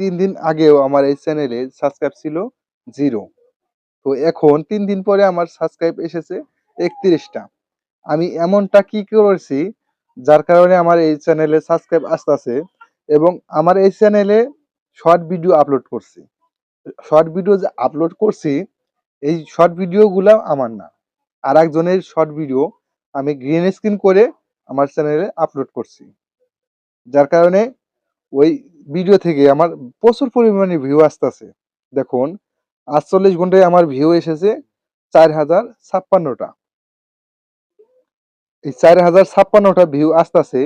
তিন দিন আগেও আমার এই চ্যানেলে সাবস্ক্রাইব ছিল জিরো তো এখন তিন দিন পরে আমার সাবস্ক্রাইব এসেছে একত্রিশটা। আমি এমনটা কি করেছি, যার কারণে আমার এই চ্যানেলে সাবস্ক্রাইব আসতেছে এবং আমার এই চ্যানেলে শর্ট ভিডিও আপলোড করছি। শর্ট ভিডিও যে আপলোড করছি, এই শর্ট ভিডিওগুলো আমার না। আর একজনের শর্ট ভিডিও আমি গ্রিন স্ক্রিন করে আমার চ্যানেলে আপলোড করছি। যার কারণে ওই ভিডিও থেকে আমার প্রচুর পরিমাণে ভিউ আসতেছে। দেখুন, আটচল্লিশ ঘন্টায় আমার ভিউ এসেছে চার হাজার ছাপ্পান্নটা। এই চার হাজার ছাপ্পান্নটা ভিউ আসতেছে।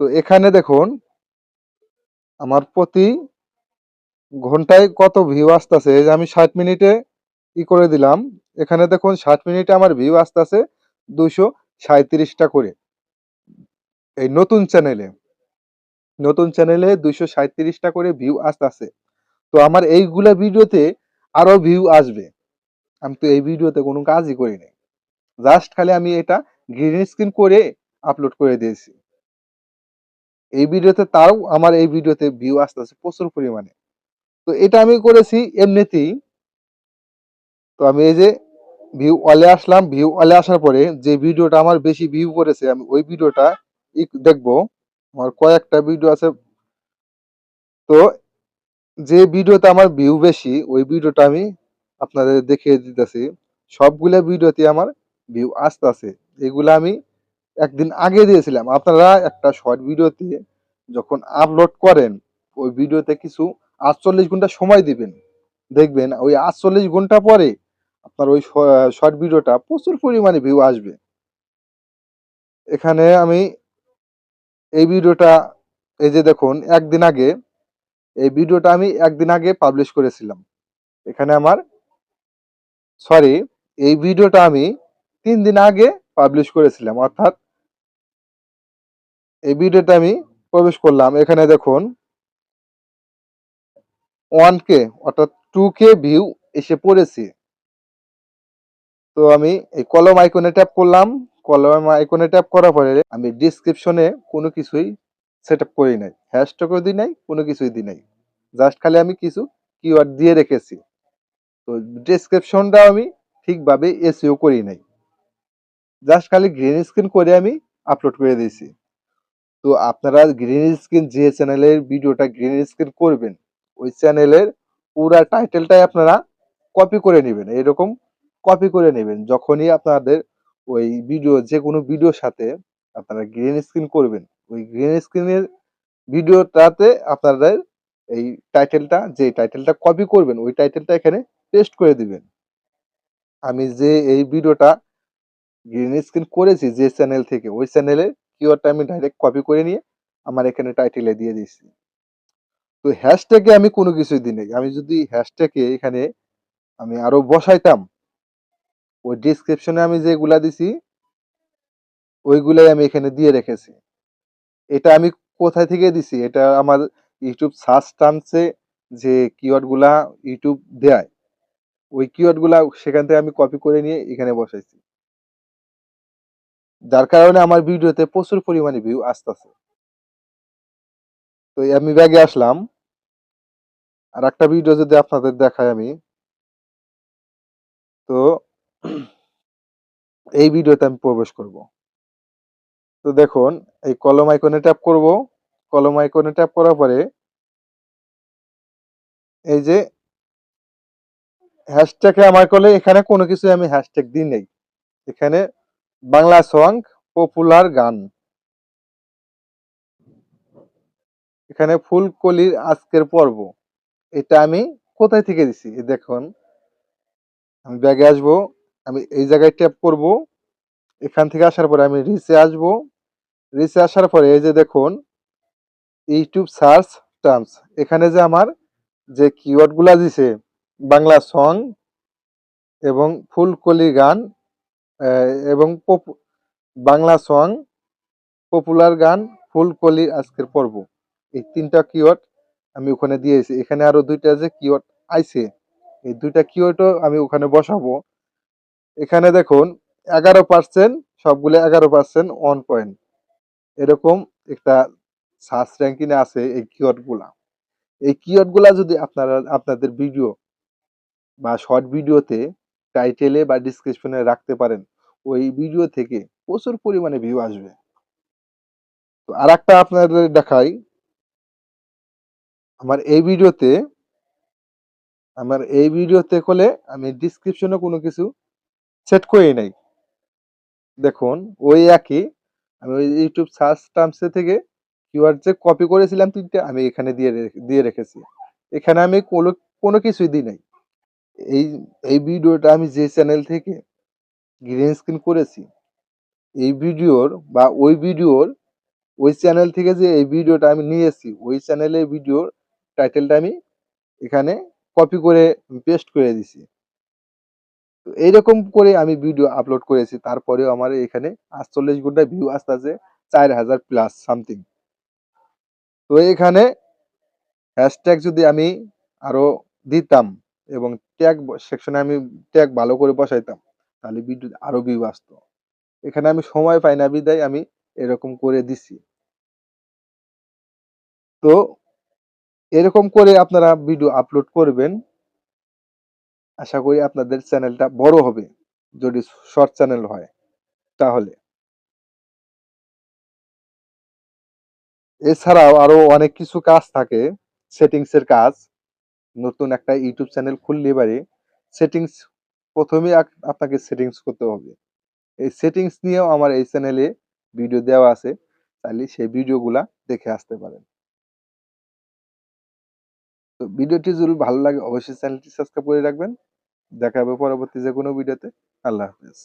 তো এখানে দেখুন, আমার প্রতি ঘন্টায় কত ভিউ আসতেছে? যে আমি ষাট মিনিটে ই করে দিলাম। এখানে দেখুন, ষাট মিনিটে আমার ভিউ আসতেছে দুশো সাঁত্রিশটা করে। এই নতুন চ্যানেলে নতুন চ্যানেলে দুইশো সাঁত্রিশটা করে ভিউ আসতেছে। তো আমার এইগুলা ভিডিওতে আরও ভিউ আসবে। আমি তো এই ভিডিওতে কোনো কাজই করিনি জাস্ট খালি আমি এটা গ্রিন স্ক্রিন করে আপলোড করে দিয়েছি। এই ভিডিওতে তাও আমার এই ভিডিওতে ভিউ আসতেছে প্রচুর পরিমাণে। তো এটা আমি করেছি এমনিতেই। তো আমি এই যে ভিউ অলে আসলাম। ভিউ অলে আসার পরে যে ভিডিওটা আমার বেশি ভিউ করেছে, আমি ওই ভিডিওটা দেখব। আমার কয়েকটা ভিডিও আছে। তো যে ভিডিওতে আমার ভিউ বেশি, ওই ভিডিওটা আমি আপনাদের দেখিয়ে দিতেছি। সবগুলা ভিডিওতে আমার ভিউ আসতে আছে এগুলো আমি একদিন আগে দিয়েছিলাম। আপনারা একটা শর্ট ভিডিওতে যখন আপলোড করেন, ওই ভিডিওতে কিছু আটচল্লিশ ঘণ্টা সময় দিবেন। দেখবেন, ওই আটচল্লিশ ঘণ্টা পরে আপনার ওই শর্ট ভিডিওটা প্রচুর পরিমাণে ভিউ আসবে। এখানে আমি এই ভিডিওটা, এই যে দেখুন, একদিন আগে, এই ভিডিওটা আমি একদিন আগে পাবলিশ করেছিলাম। এখানে আমার সরি এই ভিডিওটা আমি তিন দিন আগে পাবলিশ করেছিলাম, অর্থাৎ এই ভিডিওটা আমি প্রবেশ করলাম। এখানে দেখুন ওয়ান কে অর্থাৎ টু কে ভিউ এসে পড়েছে। তো আমি এই কলম আইকনে ট্যাপ করলাম। কলম আইকনে ট্যাপ করার পরে আমি ডিসক্রিপশনে কোনো কিছুই সেট আপ করি নাই। হ্যাশট্যাগও দিই নাই, কোনো কিছুই দিই নাই। জাস্ট খালি আমি কিছু কিওয়ার্ড দিয়ে রেখেছি। তো ডিসক্রিপশনটা আমি ঠিকভাবে এসিও করি নাই। জাস্ট খালি গ্রিন স্ক্রিন করে আমি আপলোড করে দিয়েছি। তো আপনারা গ্রিন স্ক্রিন যে চ্যানেলের ভিডিওটা গ্রিন স্ক্রিন করবেন, ওই চ্যানেলের পুরা টাইটেলটাই আপনারা কপি করে নেবেন। এরকম কপি করে নেবেন। যখনই আপনাদের ওই ভিডিও যে কোনো ভিডিওর সাথে আপনারা গ্রিন স্ক্রিন করবেন। ওই গ্রিন স্ক্রিনের ভিডিওটাতে আপনাদের এই টাইটেলটা যে টাইটেলটা কপি করবেন, ওই টাইটেলটা এখানে পেস্ট করে দিবেন। আমি যে এই ভিডিওটা গ্রিন স্ক্রিন করেছি, যে চ্যানেল থেকে, ওই চ্যানেলের কিওয়ার্ডটা আমি ডাইরেক্ট কপি করে নিয়ে আমার এখানে টাইটেলে দিয়ে দিচ্ছি তো হ্যাশট্যাগে আমি কোনো কিছুই দিই আমি যদি হ্যাশট্যাগে এখানে আমি আরও বসাইতাম ওই ডিসক্রিপশনে আমি যেগুলা দিছি, ওইগুলাই আমি এখানে দিয়ে রেখেছি। এটা আমি কোথায় থেকে দিছি? এটা আমার ইউটিউব সার্চ টার্মসে যে কিওয়ার্ডগুলা ইউটিউব দেয়। ওই কিওয়ার্ডগুলা সেখান থেকে আমি কপি করে নিয়ে এখানে বসাইছি। যার কারণে আমার ভিডিওতে প্রচুর পরিমাণে ভিউ আসতেছে। তো আমি ব্যাগে আসলাম। আর একটা ভিডিও যদি আপনাদের দেখাই আমি। তো এই ভিডিওতে আমি প্রবেশ করব। তো দেখুন, এই কলম আইকনে ট্যাপ করব। কলম আইকনে ট্যাপ করার পরে এই যে হ্যাশট্যাগে আমার কলে এখানে কোনো কিছু আমি হ্যাশট্যাগ দিই নেই। এখানে বাংলা সং পপুলার গান। এখানে ফুলকলির আজকের পর্ব। এটা আমি কোথায় থেকে দিছি? দেখুন, আমি ব্যাগে আসব। আমি এই জায়গায় ট্যাপ করব। এখান থেকে আসার পরে আমি রিসে আসব। রিসে আসার পরে এই যে দেখুন ইউটিউব সার্চ টার্মস এখানে যে আমার যে কিওয়ার্ডগুলা দিছে, বাংলা সং এবং ফুলকলি গান এবং বাংলা সং পপুলার গান, ফুলকলি আজকের পর্ব। এই তিনটা কিওয়ার্ড আমি ওখানে দিয়েছি। এখানে আরও দুইটা যে কিওয়ার্ড আইছে, এই দুইটা কিওয়ার্ডও আমি ওখানে বসাবো। এখানে দেখুন, এগারো পার্সেন্ট সবগুলো এগারো পার্সেন্ট ওয়ান পয়েন্ট এরকম একটা সার্চ র্যাঙ্কিংয়ে আছে এই কিওয়ার্ডগুলা এই কিওয়ার্ডগুলা যদি আপনারা, আপনাদের ভিডিও বা শর্ট ভিডিওতে টাইটেলে বা ডিসক্রিপশনে রাখতে পারেন, ওই ভিডিও থেকে প্রচুর পরিমাণে ভিউ আসবে। তো আর একটা আপনাদের দেখাই। আমার এই ভিডিওতে আমার এই ভিডিওতে হলে আমি ডিসক্রিপশনে কোনো কিছু সেট করি নাই। দেখুন, ওই একই। আমি ওই ইউটিউব সার্চ টার্মসে থেকে কিওয়ার্ড যে কপি করেছিলাম তিনটে, আমি এখানে দিয়ে দিয়ে রেখেছি। এখানে আমি কোনো কোনো কিছুই দিই নাই। এই এই ভিডিওটা আমি যে চ্যানেল থেকে গ্রিন স্ক্রিন করেছি, এই ভিডিওর বা ওই ভিডিওর, ওই চ্যানেল থেকে যে এই ভিডিওটা আমি নিয়েছি, ওই চ্যানেলে ভিডিওর টাইটেলটা আমি এখানে কপি করে পেস্ট করে দিছি। এইরকম করে আমি ভিডিও আপলোড করেছি, তারপরেও আমার এখানে আটচল্লিশ ঘণ্টা ভিউ আসতে আছে চার হাজার প্লাস সামথিং তো এখানে হ্যাশট্যাগ যদি আমি আরও দিতাম এবং ট্যাগ সেকশনে আমি ট্যাগ ভালো করে বসাইতাম, তাহলে ভিডিও আরও ভিউ আসতো। এখানে আমি সময় পাই না বিদায়, আমি এরকম করে দিছি। তো এরকম করে আপনারা ভিডিও আপলোড করবেন। আশা করি আপনাদের চ্যানেলটা বড় হবে, যদি শর্ট চ্যানেল হয়, তাহলে। এছাড়াও আরও অনেক কিছু কাজ থাকে সেটিংস এর কাজ। নতুন একটা ইউটিউব চ্যানেল খুললে এবারে সেটিংস, প্রথমে আপনাকে সেটিংস করতে হবে। এই সেটিংস নিয়েও আমার এই চ্যানেলে ভিডিও দেওয়া আছে, তাহলে সেই ভিডিওগুলা দেখে আসতে পারেন। তো ভিডিওটি যদি ভালো লাগে, অবশ্যই চ্যানেলটি সাবস্ক্রাইব করে রাখবেন। দেখা হবে পরবর্তী যে কোনো ভিডিওতে। আল্লাহ হাফেজ।